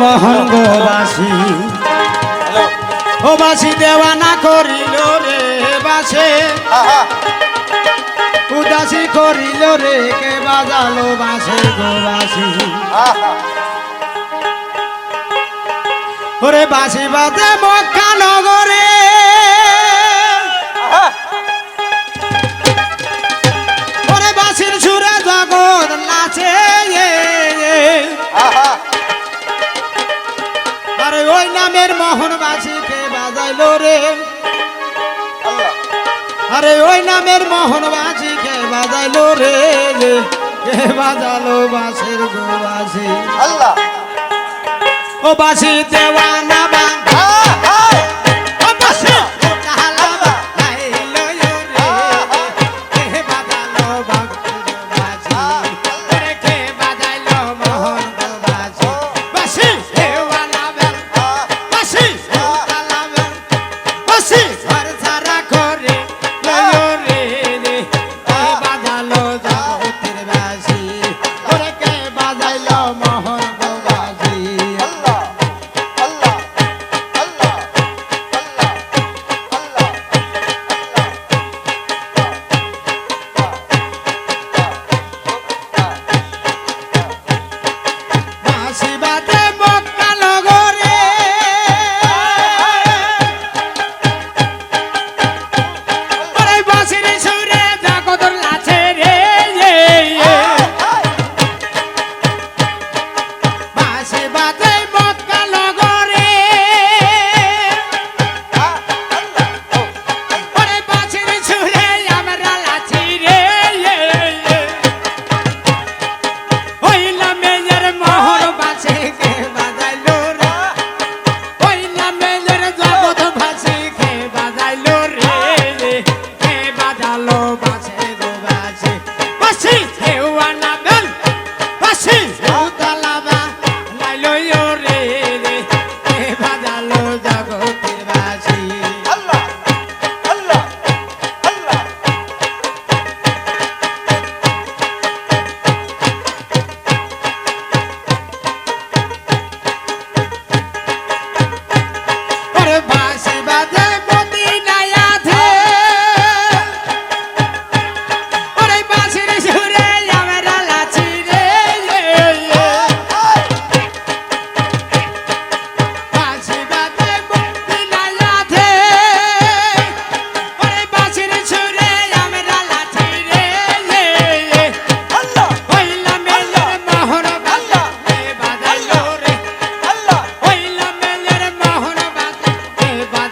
মোহন গো বাসি। ও বাসি দেওয়ানা করিল রে বাসে। উদাসী করিল রে কে বাজালো বাসে গো বাসি। আহা। ওরে বাসি বাজে মক্কা নগরে। নামের মোহন বাসিকে বাজাইলো রে। আরে ওই নামের মোহন বাসিকে বাজাইলো রে। কে বাজালো বাসের গো বাসি আল্লাহ। ও বাসি দেওয়ানা